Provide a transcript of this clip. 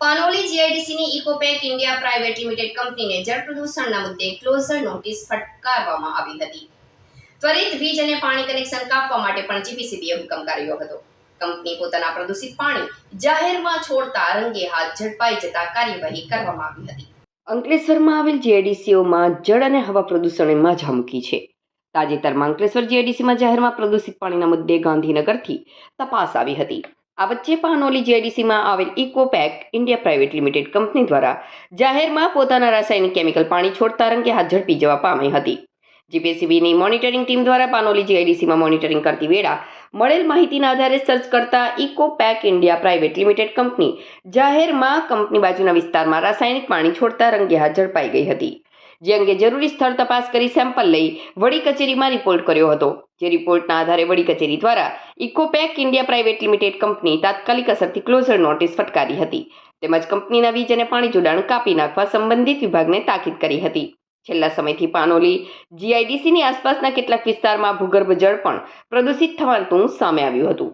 પાનોલી જીઆઈડીસીની Ecopack India private limited કંપનીને જળ પ્રદૂષણના મુદ્દે ક્લોઝર નોટિસ ફટકારવામાં આવી હતી. ત્વરિત વીજ અને પાણી કનેક્શન કાપવા માટે પણ જીપીસીબીએ હુકમ કર્યો હતો. કંપની પોતાના પ્રદૂષિત પાણી જાહેરમાં છોડતા રંગે હાથ ઝડપાઈ જતા કાર્યવાહી કરવામાં આવી હતી. અંકલેશ્વરમાં આવેલ જીઆઈડીસીઓમાં જળ અને હવા પ્રદૂષણે માજા મૂકી છે. તાજેતરમાં અંકલેશ્વર જીઆઈડીસીમાં જાહેરમાં પ્રદૂષિત પાણીના મુદ્દે ગાંધીનગરથી તપાસ આવી હતી. આ વચ્ચે પાનોલી જીઆઈડીસીમાં આવેલ Ecopack India private limited company દ્વારા જાહેરમાં પોતાના રાસાયણિક કેમિકલ પાણી છોડતા રંગે હાથ ઝડપી જવા પામી હતી. જીપીસીબીની મોનિટરિંગ ટીમ દ્વારા પાનોલી જીઆઈડીસીમાં મોનિટરિંગ કરતી વેળા મળેલ માહિતીના આધારે સર્ચ કરતા Ecopack India private limited company જાહેરમાં કંપની બાજુના વિસ્તારમાં રાસાયણિક પાણી છોડતા રંગે હાથ ઝડપાઈ ગઈ હતી. જે અંગે જરૂરી સ્થળ તપાસ કરી સેમ્પલ લઈ વડી કચેરીમાં રિપોર્ટ કર્યો હતો. જે રિપોર્ટના આધારે વડી કચેરી દ્વારા Ecopack India private limited company તાત્કાલિક અસરથી ક્લોઝર નોટિસ ફટકારી હતી. તેમજ કંપનીના વીજ અને પાણી જોડાણ કાપી નાખવા સંબંધિત વિભાગને તાકીદ કરી હતી. છેલ્લા સમયથી પાનોલી, જીઆઈડીસીની આસપાસના કેટલાક વિસ્તારમાં ભૂગર્ભ જળ પણ પ્રદૂષિત થવાનું સામે આવ્યું હતું.